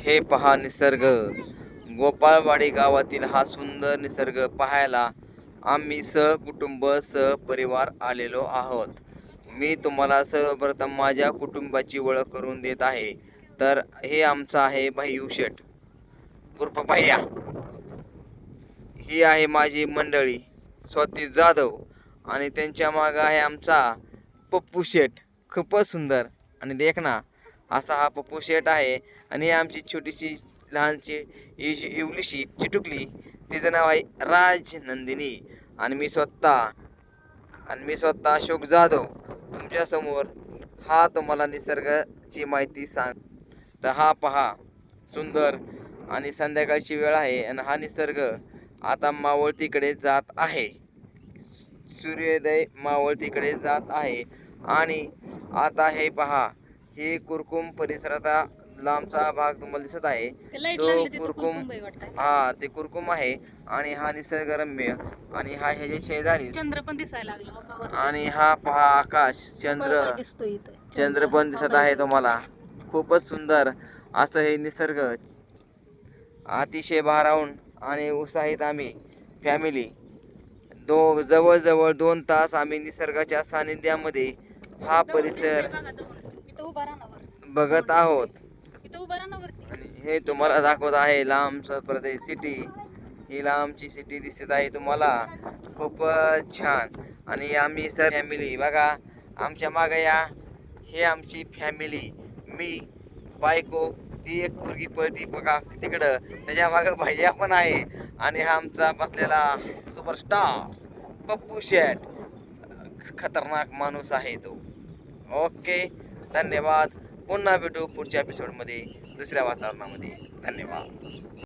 हे पहा निसर्ग. गोपाळवाडी गावातील हा सुंदर निसर्ग पाहायला आम्ही सहकुटुंब सहपरिवार आलेलो आहोत. मी तुम्हाला सर्वप्रथम माझ्या कुटुंबाची ओळख करून देत आहे. तर हे आमचं आहे भाई शेठ. उर्फ भैया ही आहे माझी मंडळी स्वाती जाधव. आणि त्यांच्या मागं आहे आमचा पप्पू शेठ. खूपच सुंदर. आणि देख ना असा हा पप्पू शेठ आहे. आणि ही आमची छोटीशी लहानशी इवलीशी चिटुकली. तिचं नाव आहे राज नंदिनी. आणि मी स्वतः आणि मी स्वतः अशोक जाधव. तुमच्यासमोर हा तुम्हाला निसर्गाची माहिती सांग तर हा पहा सुंदर आणि संध्याकाळची वेळ आहे. आणि हा निसर्ग आता मावळतीकडे जात आहे. सूर्योदय मावळतीकडे जात आहे. आणि आता हे पहा हे कुरकुम परिसराचा लांबचा भाग तुम्हाला दिसत आहे ते कुरकुम. हा ते कुरकुम आहे आणि हा निसर्गरम्य आणि हा ह्याचे शेजारी चंद्र पण दिसायला लागला. आणि हा पहा आकाश चंद्र. चंद्र पण दिसत आहे तुम्हाला खूपच सुंदर असं हे निसर्ग अतिशय भारावून आणि उत्साहित आम्ही फॅमिली दो जवळजवळ दोन तास आम्ही निसर्गाच्या सानिध्यामध्ये हा परिसर. इथं उभा. बघत आहोत. इथं उभा. आणि हे तुम्हाला दाखवत आहे लांबचं प्रदेश सिटी. ही लांबची सिटी दिसत आहे तुम्हाला. खूपच छान. आणि आम्ही सर फॅमिली बघा आमच्या मागे या. हे आमची फॅमिली मी बायको ती एक मुलगी पळती बघा तिकडं. त्याच्यामागे भैया पण आहे. आणि हा आमचा बसलेला सुपरस्टार पप्पू शेठ. खतरनाक माणूस आहे तो. ओके. धन्यवाद. पुन्हा भेटू पुढच्या एपिसोडमध्ये दुसऱ्या वातावरणामध्ये. धन्यवाद.